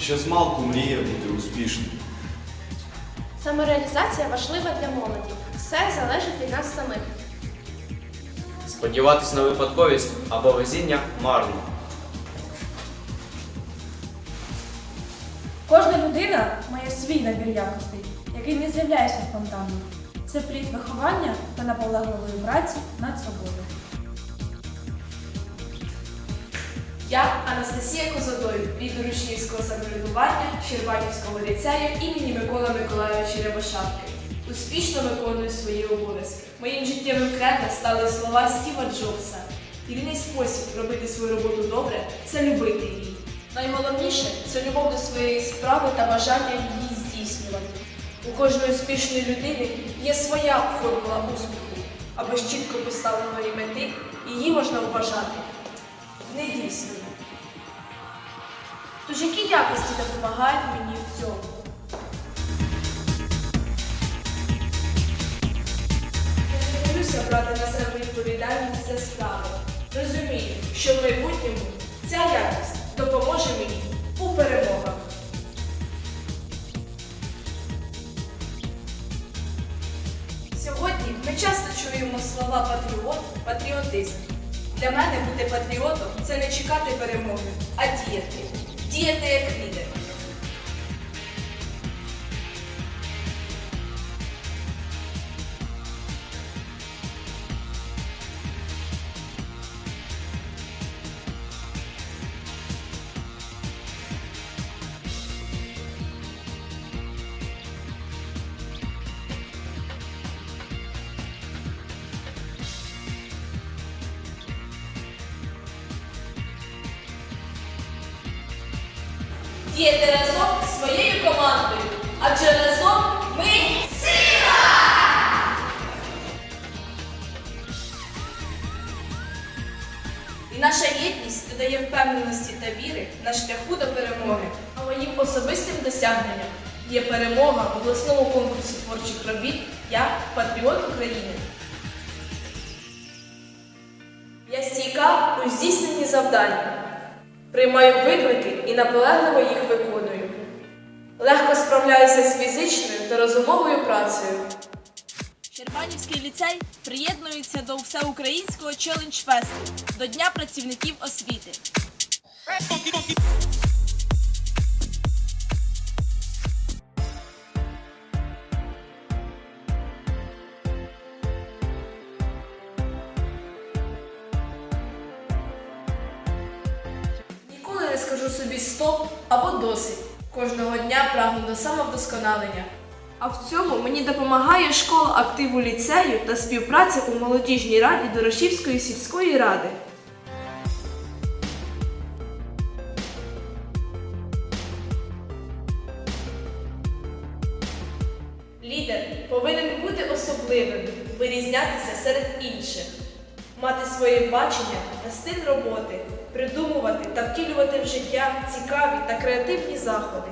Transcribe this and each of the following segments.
ще змалку мріяв бути успішним. Самореалізація важлива для молоді. Все залежить від нас самих. Сподіватись на випадковість або везіння марно. Кожна людина має свій набір якостей, який не з'являється спонтанно. Це плід виховання та наполегливої праці над собою. Я Анастасія Козадой, лідер учнівського самоврядування Щербанівського ліцею імені Миколи Миколайовича Рябошапки. Успішно виконую свої обов'язки. Моїм життєвим кредо стали слова Стіва Джобса. Єдиний спосіб робити свою роботу добре це любити її. Найголовніше це любов до своєї справи та бажання її здійснювати. У кожної успішної людини є своя формула успіху, або ж чітко поставленої мети, її можна вважати недійсною. Тож які якості допомагають мені в цьому? Я не боюся брати на себе відповідальність за справи. Розумію, що в майбутньому ця якість допоможе мені у перемогах. Сьогодні ми часто чуємо слова патріот, патріотизм. Для мене бути патріотом це не чекати перемоги, а діяти. Діяти як лідер. Діяти разом своєю командою. Адже разом ми І наша єдність додає впевненості та віри на шляху до перемоги. А моїм особистим досягненням є перемога в обласному конкурсі творчих робіт Я патріот України. Я стійка у здійсненні завдань. Приймаю виклики і наполегливо їх виконую. Легко справляюся з фізичною та розумовою працею. Чербанівський ліцей приєднується до всеукраїнського челендж-фесту до Дня працівників освіти. Скажу собі стоп або досить. Кожного дня прагну до самовдосконалення. А в цьому мені допомагає школа активу ліцею та співпраця у молодіжній раді Дорошівської сільської ради. Лідер повинен бути особливим, вирізнятися серед інших, мати своє бачення та стиль роботи, придумувати та втілювати в життя цікаві та креативні заходи.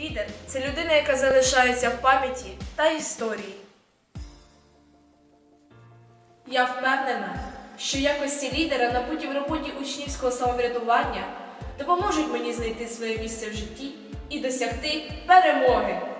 Лідер це людина, яка залишається в пам'яті та історії. Я впевнена, що якості лідера на путі в роботі учнівського самоврядування допоможуть мені знайти своє місце в житті і досягти перемоги.